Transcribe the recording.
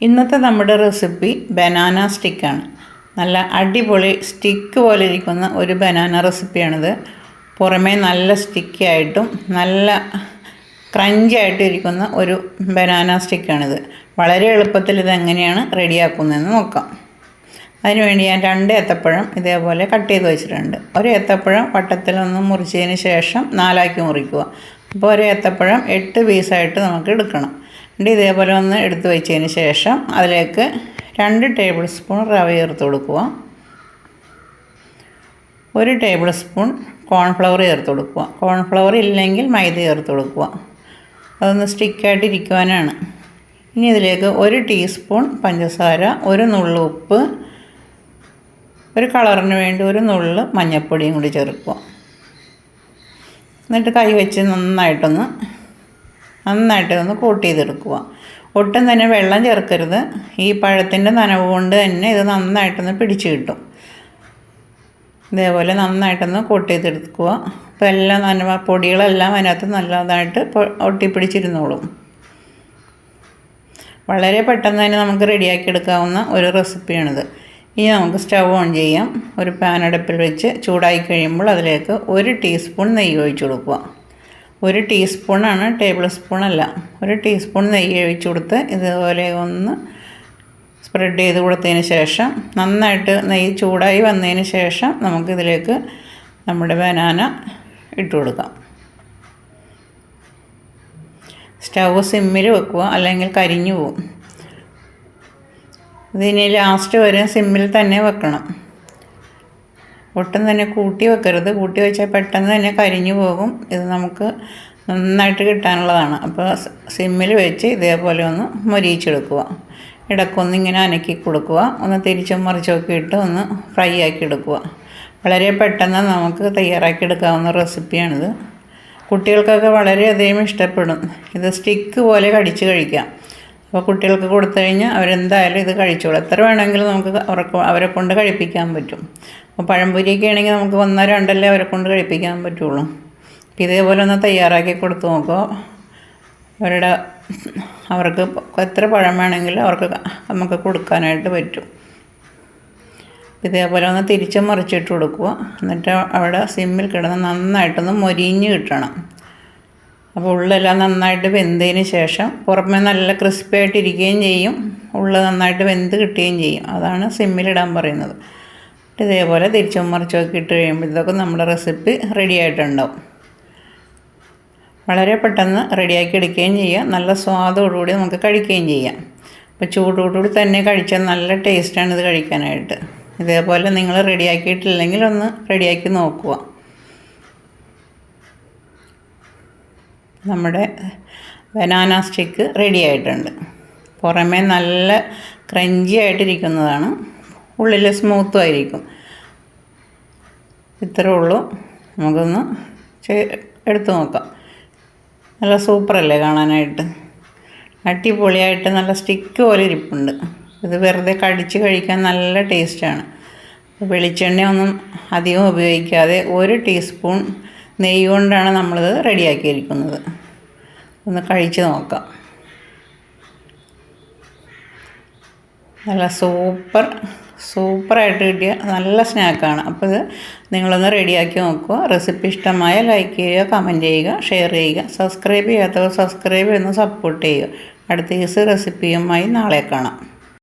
ഇന്നത്തെ നമ്മുടെ recipe banana സ്റ്റിക്കാണ്. നല്ല അടിപൊളി സ്റ്റിക്ക് പോലെ ഇരിക്കുന്ന ഒരു ബനാന റെസിപ്പിയാണിത്. പുറമേ നല്ല സ്റ്റിക്കി ആയിട്ടും നല്ല ക്രഞ്ചി ആയിട്ട് ഇരിക്കുന്ന ഒരു ബനാന സ്റ്റിക്കാണിത്. വളരെ എളുപ്പത്തിൽ ഇത് എങ്ങനെയാണ് റെഡിയാക്കുന്നതെന്ന് നോക്കാം. അതിനുവേണ്ടി ഞാൻ രണ്ട് ഏത്തപ്പഴം ഇതേപോലെ കട്ട് ചെയ്ത് വെച്ചിട്ടുണ്ട്. ഒരു ഏത്തപ്പഴം വട്ടത്തിലൊന്ന് മുറിച്ചതിന് ശേഷം നാലാക്കി മുറിക്കുക. അപ്പോൾ ഒരു ഏത്തപ്പഴം എട്ട് പീസായിട്ട് നമുക്ക് എടുക്കണം. എന്നിട്ട് ഇതേപോലെ ഒന്ന് എടുത്തു വെച്ചതിന് ശേഷം അതിലേക്ക് രണ്ട് ടേബിൾ സ്പൂൺ റവ ചേർത്ത് കൊടുക്കുക. ഒരു ടേബിൾ സ്പൂൺ കോൺഫ്ലവർ ചേർത്ത് കൊടുക്കുക. കോൺഫ്ലവർ ഇല്ലെങ്കിൽ മൈദ ചേർത്ത് കൊടുക്കുക. അതൊന്ന് സ്റ്റിക്കായിട്ട് ഇരിക്കുവാനാണ്. ഇനി ഇതിലേക്ക് ഒരു ടീസ്പൂൺ പഞ്ചസാര ഒരു നുള്ളു ഉപ്പ് ഒരു കളറിന് വേണ്ടി ഒരു നുള്ള് മഞ്ഞൾപ്പൊടിയും കൂടി ചേർക്കുക. എന്നിട്ട് കൈ വെച്ച് നന്നായിട്ടൊന്ന് നന്നായിട്ട് ഒന്ന് കോട്ട് ചെയ്തെടുക്കുക ഒട്ടും തന്നെ വെള്ളം ചേർക്കരുത്. ഈ പഴത്തിന്റെ നനവ് കൊണ്ട് തന്നെ ഇത് നന്നായിട്ടൊന്ന് പിടിച്ച് കിട്ടും. ഇതേപോലെ നന്നായിട്ടൊന്ന് കോട്ട് ചെയ്തെടുക്കുക അപ്പോൾ എല്ലാം നനവ പൊടികളെല്ലാം അതിനകത്ത് നല്ലതായിട്ട് ഒട്ടിപ്പിടിച്ചിരുന്നോളും. വളരെ പെട്ടെന്ന് തന്നെ നമുക്ക് റെഡിയാക്കി എടുക്കാവുന്ന ഒരു റെസിപ്പിയാണിത്. ഇനി നമുക്ക് സ്റ്റവ് ഓൺ ചെയ്യാം. ഒരു പാൻ അടുപ്പിൽ വെച്ച് ചൂടായി കഴിയുമ്പോൾ അതിലേക്ക് ഒരു ടീസ്പൂൺ നെയ്യ് ഒഴിച്ചു കൊടുക്കുക. ഒരു ടീസ്പൂണാണ് ടേബിൾ സ്പൂണല്ല. ഒരു ടീസ്പൂൺ നെയ്യ് ഒഴിച്ചു കൊടുത്ത് ഇതുപോലെ ഒന്ന് സ്പ്രെഡ് ചെയ്ത് കൊടുത്തതിന് ശേഷം നന്നായിട്ട് നെയ്യ് ചൂടായി വന്നതിന് ശേഷം നമുക്കിതിലേക്ക് നമ്മുടെ ബനാന ഇട്ട് കൊടുക്കാം. സ്റ്റൗ സിമ്മിൽ വെക്കുക അല്ലെങ്കിൽ കരിഞ്ഞു പോകും. ഇതിനി ലാസ്റ്റ് വരെ സിമ്മിൽ തന്നെ വെക്കണം. ഒട്ടും തന്നെ കൂട്ടി വെക്കരുത്. കൂട്ടി വെച്ചാൽ പെട്ടെന്ന് തന്നെ കരിഞ്ഞു പോകും. ഇത് നമുക്ക് നന്നായിട്ട് കിട്ടാനുള്ളതാണ്. അപ്പോൾ സിമ്മിൽ വെച്ച് ഇതേപോലെ ഒന്ന് മൊരിയിച്ചെടുക്കുക. ഇടയ്ക്കൊന്ന് ഇങ്ങനെ അനക്കി കൊടുക്കുക. ഒന്ന് തിരിച്ചും മറിച്ചൊക്കെ ഇട്ട് ഒന്ന് ഫ്രൈ ആക്കി എടുക്കുക. വളരെ പെട്ടെന്ന് നമുക്ക് തയ്യാറാക്കി എടുക്കാവുന്ന റെസിപ്പിയാണിത്. കുട്ടികൾക്കൊക്കെ വളരെയധികം ഇഷ്ടപ്പെടും. ഇത് സ്റ്റിക്ക് പോലെ കടിച്ച് കഴിക്കാം. അപ്പോൾ കുട്ടികൾക്ക് കൊടുത്തു കഴിഞ്ഞാൽ അവരെന്തായാലും ഇത് കഴിച്ചോളും. എത്ര വേണമെങ്കിലും നമുക്ക് അവരെ കൊണ്ട് കഴിപ്പിക്കാൻ പറ്റും. അപ്പോൾ പഴംപൊരിയൊക്കെ ആണെങ്കിൽ നമുക്ക് ഒന്നോ രണ്ടല്ലേ അവരെ കൊണ്ട് കഴിപ്പിക്കാൻ പറ്റുള്ളൂ. അപ്പോൾ ഇതേപോലെ ഒന്ന് തയ്യാറാക്കി കൊടുത്തു നോക്കുക അവരുടെ അവർക്ക് എത്ര പഴം വേണമെങ്കിലും അവർക്ക് നമുക്ക് കൊടുക്കാനായിട്ട് പറ്റും. ഇതേപോലെ ഒന്ന് തിരിച്ച് മറിച്ചിട്ട് കൊടുക്കുക. എന്നിട്ട് അവിടെ സിമ്മിൽ കിടന്ന് നന്നായിട്ടൊന്ന് മൊരിഞ്ഞ് കിട്ടണം. അപ്പോൾ ഉള്ളെല്ലാം നന്നായിട്ട് വെന്തതിന് ശേഷം പുറമേ നല്ല ക്രിസ്പി ആയിട്ടിരിക്കുകയും ചെയ്യും. ഉള്ള നന്നായിട്ട് വെന്ത് കിട്ടുകയും ചെയ്യും. അതാണ് സിമ്മിലിടാൻ പറയുന്നത്. ഇതേപോലെ തിരിച്ചും മറിച്ചൊക്കെ ഇട്ട് കഴിയുമ്പോഴത്തേക്കും നമ്മുടെ റെസിപ്പി റെഡി ആയിട്ടുണ്ടാവും. വളരെ പെട്ടെന്ന് റെഡിയാക്കി എടുക്കുകയും ചെയ്യാം. നല്ല സ്വാദോടുകൂടി നമുക്ക് കഴിക്കുകയും ചെയ്യാം. അപ്പോൾ ചൂടോടുകൂടി തന്നെ കഴിച്ചാൽ നല്ല ടേസ്റ്റാണ് ഇത് കഴിക്കാനായിട്ട്. ഇതേപോലെ നിങ്ങൾ റെഡിയാക്കിയിട്ടില്ലെങ്കിൽ ഒന്ന് റെഡിയാക്കി നോക്കുക. നമ്മുടെ ബനാന സ്റ്റിക്ക് റെഡി ആയിട്ടുണ്ട്. പുറമേ നല്ല ക്രഞ്ചി ആയിട്ടിരിക്കുന്നതാണ്. ഉള്ളിൽ സ്മൂത്തും ആയിരിക്കും. ഇത്രേ ഉള്ളൂ. നമുക്കൊന്ന് എടുത്തു നോക്കാം. നല്ല സൂപ്പറല്ലേ കാണാനായിട്ട്? അടിപൊളിയായിട്ട് നല്ല സ്റ്റിക്ക് പോലെ ഇരിപ്പുണ്ട്. ഇത് വെറുതെ കടിച്ച് കഴിക്കാൻ നല്ല ടേസ്റ്റാണ് വെളിച്ചെണ്ണ ഒന്നും അധികം ഉപയോഗിക്കാതെ ഒരു ടീസ്പൂൺ നെയ്യ് കൊണ്ടാണ് നമ്മളിത് റെഡിയാക്കിയിരിക്കുന്നത്. ഒന്ന് കഴിച്ച് നോക്കാം. നല്ല സൂപ്പർ സൂപ്പറായിട്ട് കിട്ടിയ നല്ല സ്നാക്കാണ്. അപ്പോൾ ഇത് നിങ്ങളൊന്ന് റെഡിയാക്കി നോക്കുക. റെസിപ്പി ഇഷ്ടമായ ലൈക്ക് ചെയ്യുക കമന്റ് ചെയ്യുക ഷെയർ ചെയ്യുക. സബ്സ്ക്രൈബ് ചെയ്യാത്തവർ സബ്സ്ക്രൈബ് ചെയ്യുന്ന സപ്പോർട്ട് ചെയ്യുക. അടുത്ത ദിവസം റെസിപ്പിയുമായി നാളെ കാണാം.